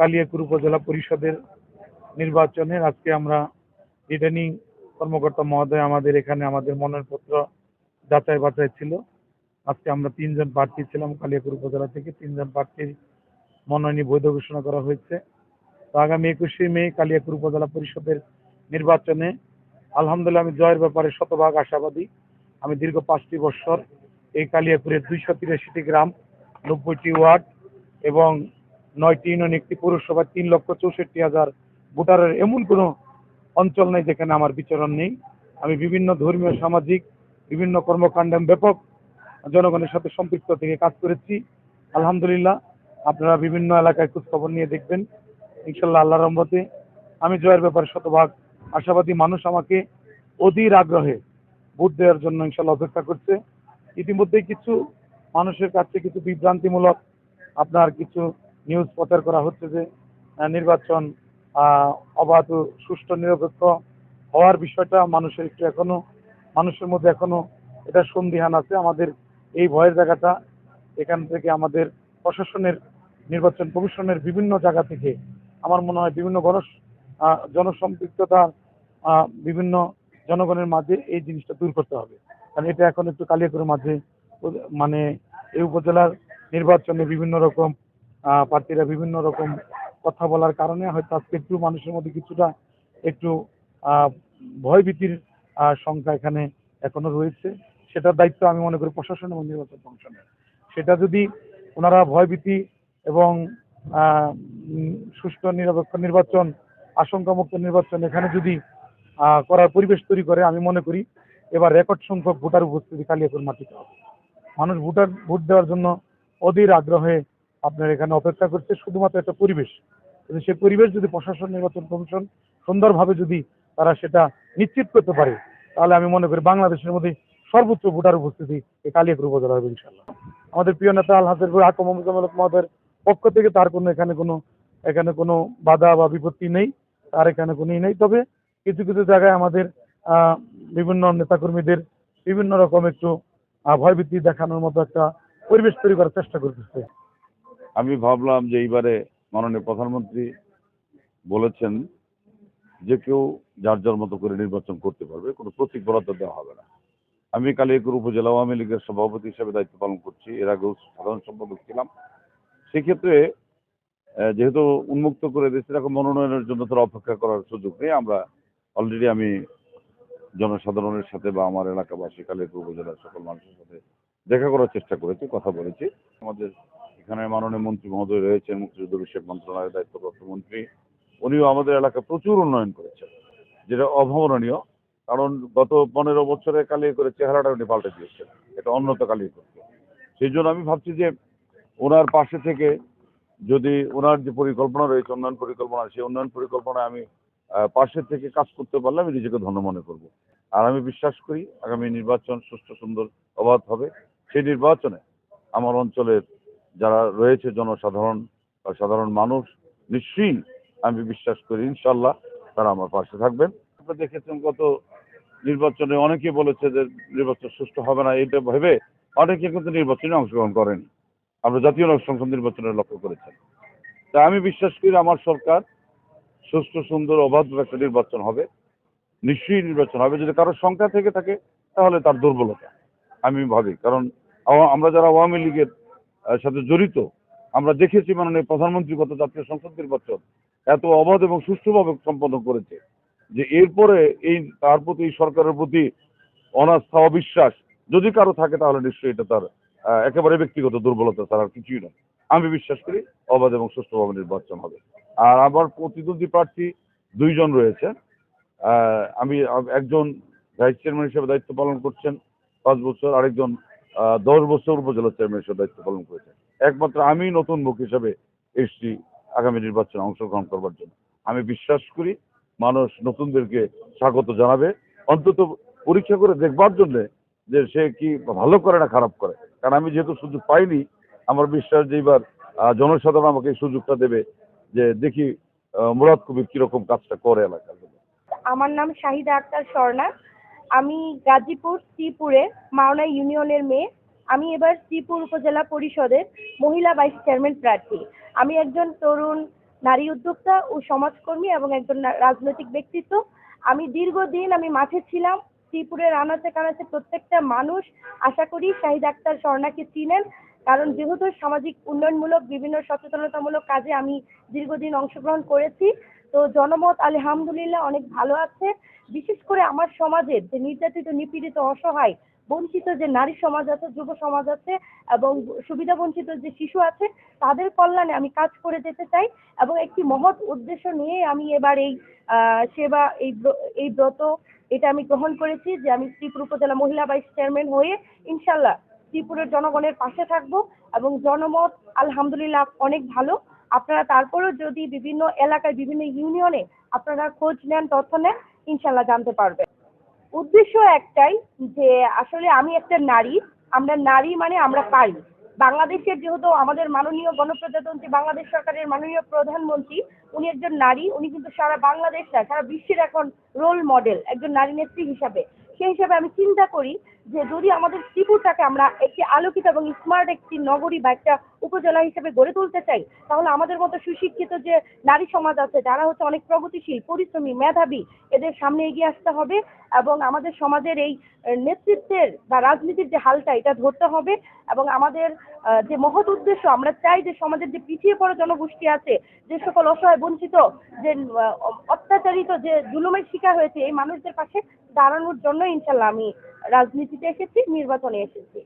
কালিয়াকুর উপজেলা পরিষদের নির্বাচনের আজকে আমরা রিটার্নিং কর্মকর্তা মহোদয় আমাদের এখানে আমাদের মনোনয়নপত্র যাচাই বাছাই ছিল। আজকে আমরা তিনজন প্রার্থী ছিলাম কালিয়াকুর উপজেলা থেকে। তিনজন প্রার্থীর মনোনয়ন বৈধ ঘোষণা করা হয়েছে। তো আগামী একুশে মে কালিয়াকুর উপজেলা পরিষদের নির্বাচনে আলহামদুলিল্লাহ আমি জয়ের ব্যাপারে শতভাগ আশাবাদী। আমি দীর্ঘ পাঁচটি বছর এই কালিয়াপুরের দুইশো তিরাশিটি গ্রাম, নব্বইটি ওয়ার্ড এবং নয়টি ইউনিয়ন, একটি পৌরসভা, তিন লক্ষ চৌষট্টি হাজার ভোটারের এমন কোনো অঞ্চল নেই যেখানে আমার বিচরণ নেই। আমি বিভিন্ন ধর্মীয়, সামাজিক, বিভিন্ন কর্মকাণ্ডে ব্যাপক জনগণের সাথে সম্পৃক্ত থেকে কাজ করেছি। আলহামদুলিল্লাহ, আপনারা বিভিন্ন এলাকায় খোঁজখবর নিয়ে দেখবেন। ইনশাল্লাহ আল্লাহ রহমতে আমি জয়ের ব্যাপারে শতভাগ আশাবাদী মানুষ আমাকে অধীর আগ্রহে ভোট দেওয়ার জন্য ইনশাল্লাহ অপেক্ষা করছে। ইতিমধ্যেই কিছু মানুষের কাছে কিছু বিভ্রান্তিমূলক, আপনার কিছু নিউজ প্রচার করা হচ্ছে যে নির্বাচন অবাধ সুষ্ঠু নিরপেক্ষ হওয়ার বিষয়টা মানুষের একটু এখনও মানুষের মধ্যে এখনও এটা সন্দিহান আছে। আমাদের এই ভয়ের জায়গাটা এখান থেকে আমাদের প্রশাসনের নির্বাচন কমিশনের বিভিন্ন জায়গা থেকে আমার মনে হয় বিভিন্ন গণ আহ, জনসম্পৃক্ততা বিভিন্ন জনগণের মাঝে এই জিনিসটা দূর করতে হবে। কারণ এটা এখন একটু কালিয়াকুরের মাঝে মানে এই উপজেলার নির্বাচনে বিভিন্ন রকম প্রার্থীরা বিভিন্ন রকম কথা বলার কারণে হয়তো আজকে একটু মানুষের মধ্যে কিছুটা একটু ভয়ভীতির সংখ্যা এখানে এখনও রয়েছে। সেটার দায়িত্ব আমি মনে করি প্রশাসন এবং নির্বাচন কমিশনের। সেটা যদি ওনারা ভয়ভীতি এবং সুষ্ঠু নিরপেক্ষ নির্বাচন, আশঙ্কামুক্ত নির্বাচন এখানে যদি করার পরিবেশ তৈরি করে, আমি মনে করি এবার রেকর্ড সংখ্যক ভোটার উপস্থিতি কালিয়াকুর মাটিতে হবে। মানুষ ভোটার, ভোট দেওয়ার জন্য অধীর আগ্রহে আপনার এখানে অপেক্ষা করছে শুধুমাত্র একটা পরিবেশ। কিন্তু সেই পরিবেশ যদি প্রশাসন, নির্বাচন কমিশন সুন্দরভাবে যদি তারা সেটা নিশ্চিত করতে পারে, তাহলে আমি মনে করি বাংলাদেশের মধ্যে সর্বোচ্চ ভোটার উপস্থিতি এই কালিয়াকুর উপজেলা হবে ইনশাল্লাহ আমাদের প্রিয় নেতা আল হাকম মোহাম্মদ মহোদয়ের পক্ষ থেকে তার কোনো এখানে কোনো এখানে কোনো বাধা বা বিপত্তি নেই, তার এখানে কোনোই নেই। তবে কিছু কিছু জায়গায় আমাদের বিভিন্ন নেতাকর্মীদের বিভিন্ন রকম একটু ভয়ভীতি দেখানোর মতো একটা পরিবেশ তৈরি করার চেষ্টা করতেছে। আমি ভাবলাম যে এইবারে মাননীয় প্রধানমন্ত্রী বলেছেন যে কেউ যার যার মতো করে নির্বাচন করতে পারবে, কোনো প্রতীক বরাদ্দ দেওয়া হবে না। আমি কালিয়াকুর উপজেলা আওয়ামী লীগের সভাপতি হিসেবে দায়িত্ব পালন করছি, এর আগেও সাধারণ সম্পাদক ছিলাম। সেক্ষেত্রে যেহেতু উন্মুক্ত করে দিয়েছে এরকম মনোনয়নের জন্য তারা অপেক্ষা করার সুযোগ নেই। আমরা অলরেডি আমি জনসাধারণের সাথে বা আমার এলাকাবাসী কালিয়াকুর উপজেলার সকল মানুষের সাথে দেখা করার চেষ্টা করেছি, কথা বলেছি। আমাদের এখানে মাননীয় মন্ত্রী মহোদয় রয়েছেন, মুক্তিযুদ্ধ বিষয়ক মন্ত্রণালয়ের দায়িত্বপ্রাপ্ত মন্ত্রী। উনিও আমাদের এলাকা প্রচুর উন্নয়ন করেছেন, যেটা অভাবনীয়, কারণ গত পনেরো বছরে কালিয়ে করে চেহারাটা উনি পাল্টে দিয়েছেন, এটা অন্যত কালিয়ে করতে। সেই জন্য আমি ভাবছি যে ওনার পাশে থেকে যদি ওনার যে পরিকল্পনা রয়েছে, উন্নয়ন পরিকল্পনা, সেই উন্নয়ন পরিকল্পনায় আমি পাশে থেকে কাজ করতে পারলে আমি নিজেকে ধন্য মনে করব। আর আমি বিশ্বাস করি, আগামী নির্বাচন সুষ্ঠু, সুন্দর অবাধ হবে। সেই নির্বাচনে আমার অঞ্চলের যারা রয়েছে জনসাধারণ বা সাধারণ মানুষ, নিশ্চয়ই আমি বিশ্বাস করি ইনশাল্লাহ তারা আমার পাশে থাকবেন। আপনারা দেখেছেন গত নির্বাচনে অনেকে বলেছে যে নির্বাচন সুষ্ঠু হবে না, এটা ভেবে অনেকে কিন্তু নির্বাচনে অংশগ্রহণ করেনি। আমরা জাতীয় সংসদ নির্বাচনের লক্ষ্য করেছেন। তা আমি বিশ্বাস করি আমার সরকার সুষ্ঠু, সুন্দর, অবাধ একটা নির্বাচন হবে। নিশ্চয়ই নির্বাচন হবে। যদি কারোর সংখ্যা থেকে থাকে, তাহলে তার দুর্বলতা। আমি ভাবি, কারণ আমরা যারা আওয়ামী লীগের সাথে জড়িত। আমরা দেখেছি মাননীয় প্রধানমন্ত্রী গত জাতীয় সংসদ নির্বাচন এত অবাধ এবং সুষ্ঠুভাবে সম্পন্ন করেছে যে এরপরে এই, তার প্রতি, এই সরকারের প্রতি অনাস্থা, অবিশ্বাস যদি কারও থাকে তাহলে নিশ্চয়ই এটা তার একেবারে ব্যক্তিগত দুর্বলতা ছাড়া আর কিছুই নয়। আমি বিশ্বাস করি অবাধ এবং সুষ্ঠুভাবে নির্বাচন হবে। আর আমার প্রতিদ্বন্দ্বী প্রার্থী দুইজন রয়েছে আমি, একজন ভাইস চেয়ারম্যান হিসেবে দায়িত্ব পালন করছেন পাঁচ বছর, আরেকজন দশ বছর উপজেলা চেয়ারম্যান হিসেবে দায়িত্ব পালন করেছেন। একমাত্র আমি নতুন মুখ হিসেবে এসছি আগামী নির্বাচনে অংশগ্রহণ করবার জন্য। আমি বিশ্বাস করি মানুষ নতুনদেরকে স্বাগত জানাবে। অন্তত পরীক্ষা করে দেখবার জন্য যে সে কি ভালো করে না খারাপ করে। কারণ আমি যেহেতু সুযোগ পাইনি, আমার বিশ্বাস যে এবার জনসাধারণ আমাকে এই সুযোগটা দেবে যে দেখি মুরাদ কবির কীরকম কাজটা করে এলাকার আমার নাম শাহিদা আক্তার স্বর্ণা আমি গাজীপুর শ্রীপুরে মাওনা ইউনিয়নের মেয়ে। আমি এবার শ্রীপুর উপজেলা পরিষদের মহিলা ভাইস চেয়ারম্যান প্রার্থী। আমি একজন তরুণ নারী উদ্যোক্তা ও সমাজকর্মী এবং একজন রাজনৈতিক ব্যক্তিত্ব। আমি দীর্ঘদিন আমি মাঠে ছিলাম। শ্রীপুরের আনাচে কানাচে প্রত্যেকটা মানুষ, আশা করি শাহিদ আক্তার স্বর্ণাকে চিনেন। কারণ যেহেতু সামাজিক উন্নয়নমূলক, বিভিন্ন সচেতনতামূলক কাজে আমি দীর্ঘদিন অংশগ্রহণ করেছি তো জনমত আলহামদুলিল্লাহ অনেক ভালো আছে। বিশেষ করে আমার সমাজের যে নির্যাতিত, নিপীড়িত, অসহায়, বঞ্চিত যে নারী সমাজ আছে, যুব সমাজ আছে এবং সুবিধা বঞ্চিত যে শিশু আছে, তাদের কল্যাণে আমি কাজ করে যেতে চাই এবং একটি মহৎ উদ্দেশ্য নিয়ে আমি এবার এই সেবা, এই এই ব্রত এটা আমি গ্রহণ করেছি যে আমি শ্রীপুর উপজেলা মহিলা ভাইস চেয়ারম্যান হয়ে ইনশাল্লাহ শ্রীপুরের জনগণের পাশে থাকব এবং জনমত আলহামদুলিল্লাহ অনেক ভালো। আপনারা তারপরেও যদি বিভিন্ন এলাকায়, বিভিন্ন ইউনিয়নে আপনারা খোঁজ নেন, তথ্য নেন ইনশাল্লাহ জানতে পারবেন। উদ্দেশ্য একটাই যে আসলে আমি একটা নারী, আমরা নারী মানে আমরা পারি। বাংলাদেশের যেহেতু আমাদের মাননীয় গণপ্রজাতন্ত্রী, বাংলাদেশ সরকারের মাননীয় প্রধানমন্ত্রী, উনি একজন নারী, উনি কিন্তু সারা বাংলাদেশ না সারা বিশ্বের এখন রোল মডেল একজন নারী নেত্রী হিসাবে। সেই হিসাবে আমি চিন্তা করি যে যদি আমাদের শ্রীপুরটাকে আমরা একটি আলোকিত এবং স্মার্ট একটি নগরী বা একটা উপজেলা হিসেবে গড়ে তুলতে চাই, তাহলে আমাদের মতো সুশিক্ষিত যে নারী সমাজ আছে, যারা হচ্ছে অনেক প্রগতিশীল, পরিশ্রমী, মেধাবী, এদের সামনে এগিয়ে আসতে হবে এবং আমাদের সমাজের এই নেতৃত্বের বা রাজনীতির যে হালটা, এটা ধরতে হবে এবং আমাদের যে মহৎ উদ্দেশ্য, আমরা চাই যে সমাজের যে পিছিয়ে পড়া জনগোষ্ঠী আছে, যে সকল অসহায়, বঞ্চিত, যে অত্যাচারিত, যে জুলুমের শিকার হয়েছে, এই মানুষদের পাশে দাঁড়ানোর জন্য ইনশাল্লাহ আমি রাজনীতিতে এসেছি নির্বাচনে এসেছি।